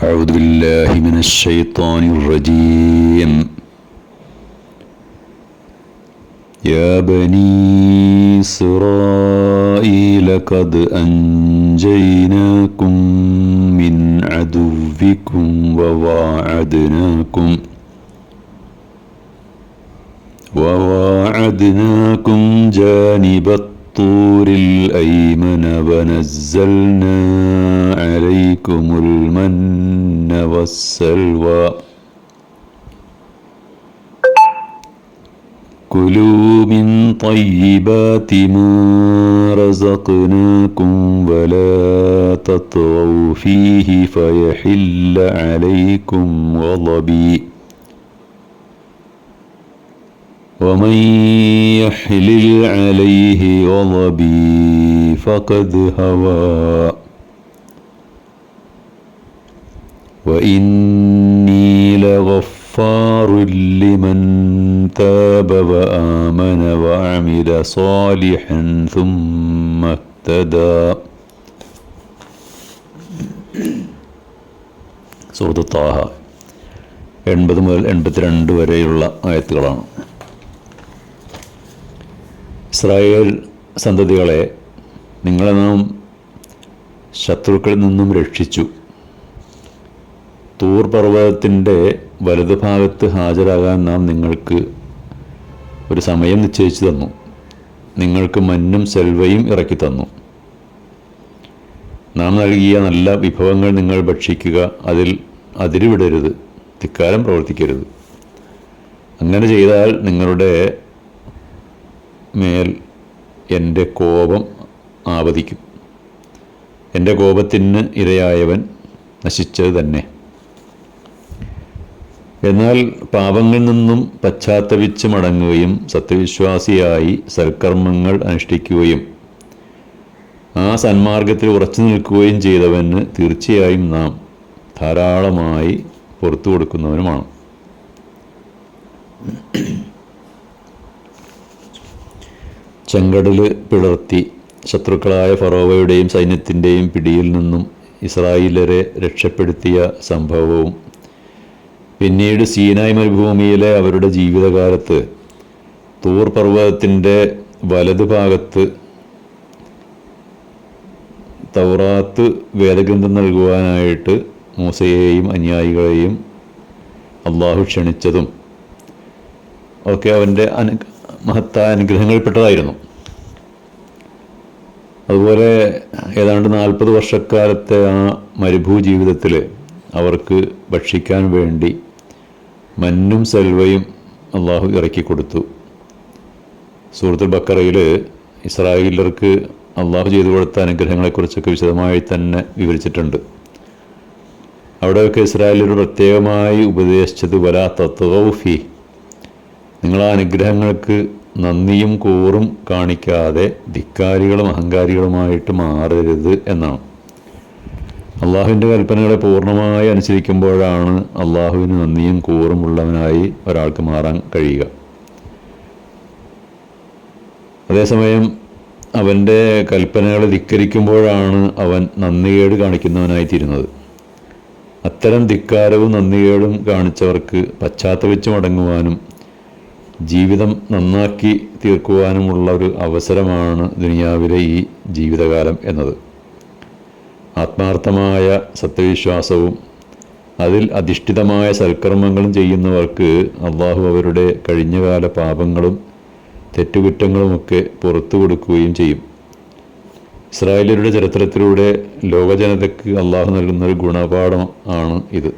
أعوذ بالله من الشيطان الرجيم. يا بني إسرائيل قد أنجيناكم من عدوكم وواعدناكم وواعدناكم جانب الطور الأيمن ونزلنا عليكم المن والسلوى. كلوا من طيبات ما رزقناكم ولا تطغوا فيه فيحل عليكم غضبي. ومن يحلل عليه غضبي فقد هوى. وإني لغفار لمن تاب وآمن وعمل صالحا ثم اهتدى സൂറത്ത് താഹ എൺപത് മുതൽ എൺപത്തിരണ്ട് വരെയുള്ള ആയത്തുകളാണ് ഇസ്രായേൽ സന്തതികളെ നിങ്ങളെ നാം ശത്രുക്കളിൽ നിന്നും രക്ഷിച്ചു തൂർ പർവതത്തിന്റെ വലതുഭാഗത്ത് ഹാജരാകാൻ നാം നിങ്ങൾക്ക് ഒരു സമയം നിശ്ചയിച്ചു തന്നു. നിങ്ങൾക്ക് മഞ്ഞും സെൽവയും ഇറക്കി തന്നു. നാം നൽകിയ നല്ല വിഭവങ്ങൾ നിങ്ങൾ ഭക്ഷിക്കുക അതിൽ അതിരുവിടരുത് തിക്കാലം പ്രവർത്തിക്കരുത്. അങ്ങനെ ചെയ്താൽ നിങ്ങളുടെ മേൽ എന്റെ കോപം ആവതിക്കും. എന്റെ കോപത്തിന് ഇരയായവൻ നശിച്ചത് തന്നെ. എന്നാൽ പാപങ്ങളിൽ നിന്നും പശ്ചാത്തപിച്ച് മടങ്ങുകയും സത്യവിശ്വാസിയായി സൽക്കർമ്മങ്ങൾ അനുഷ്ഠിക്കുകയും ആ സന്മാർഗത്തിൽ ഉറച്ചു നിൽക്കുകയും ചെയ്തവന് തീർച്ചയായും നാം ധാരാളമായി പുറത്തു കൊടുക്കുന്നവനുമാണ്. ചെങ്കടൽ പിളർത്തി ശത്രുക്കളായ ഫറോവയുടെയും സൈന്യത്തിന്റെയും പിടിയിൽ നിന്നും ഇസ്രായേലരെ രക്ഷപ്പെടുത്തിയ സംഭവവും പിന്നീട് സീനായ് മരുഭൂമിയിലെ അവരുടെ ജീവിതകാലത്ത് തൂർ പർവതത്തിന്റെ വലതുഭാഗത്ത് തൗറാത്ത് വേദഗ്രന്ഥം നൽകുവാനായിട്ട് മൂസയെയും അനുയായികളെയും അള്ളാഹു ക്ഷണിച്ചതും ഒക്കെ അവന്റെ അനു മഹത്തായ അനുഗ്രഹങ്ങളിൽപ്പെട്ടതായിരുന്നു. അതുപോലെ ഏതാണ്ട് നാൽപ്പത് വർഷക്കാലത്തെ ആ മരുഭൂ ജീവിതത്തിൽ അവർക്ക് ഭക്ഷിക്കാൻ വേണ്ടി മഞ്ഞും സെൽവയും അള്ളാഹു ഇറക്കി കൊടുത്തു. സൂറത്തുൽ ബക്കറയിൽ ഇസ്രായേലർക്ക് അള്ളാഹു ചെയ്തു കൊടുത്ത അനുഗ്രഹങ്ങളെക്കുറിച്ചൊക്കെ വിശദമായി തന്നെ വിവരിച്ചിട്ടുണ്ട്. അവിടെയൊക്കെ ഇസ്രായേലിൽ പ്രത്യേകമായി ഉപദേശിച്ചത് വലാ തത്വഫി നിങ്ങൾ ആ അനുഗ്രഹങ്ങൾക്ക് നന്ദിയും കൂറും കാണിക്കാതെ ധിക്കാരികളും അഹങ്കാരികളുമായിട്ട് മാറരുത് എന്നാണ്. അള്ളാഹുവിന്റെ കൽപ്പനകളെ പൂർണമായി അനുസരിക്കുമ്പോഴാണ് അള്ളാഹുവിന് നന്ദിയും കൂറുമുള്ളവനായി ഒരാൾക്ക് മാറാൻ കഴിയുക. അതേസമയം അവന്റെ കൽപ്പനകളെ ധിക്കരിക്കുമ്പോഴാണ് അവൻ നന്ദികേട് കാണിക്കുന്നവനായി തീരുന്നത്. അത്തരം ധിക്കാരവും നന്ദികേടും കാണിച്ചവർക്ക് പശ്ചാത്തപിച്ച് മടങ്ങുവാനും ജീവിതം നന്നാക്കി തീർക്കുവാനുമുള്ള ഒരു അവസരമാണ് ദുനിയാവിലെ ഈ ജീവിതകാലം എന്നത്. ആത്മാർത്ഥമായ സത്യവിശ്വാസവും അതിൽ അധിഷ്ഠിതമായ സൽക്കർമ്മങ്ങളും ചെയ്യുന്നവർക്ക് അള്ളാഹു അവരുടെ കഴിഞ്ഞകാല പാപങ്ങളും തെറ്റുകുറ്റങ്ങളുമൊക്കെ പുറത്തു കൊടുക്കുകയും ചെയ്യും. ഇസ്രായേലരുടെ ചരിത്രത്തിലൂടെ ലോകജനതയ്ക്ക് അള്ളാഹു നൽകുന്ന ഒരു ഗുണപാഠം ആണ് ഇത്.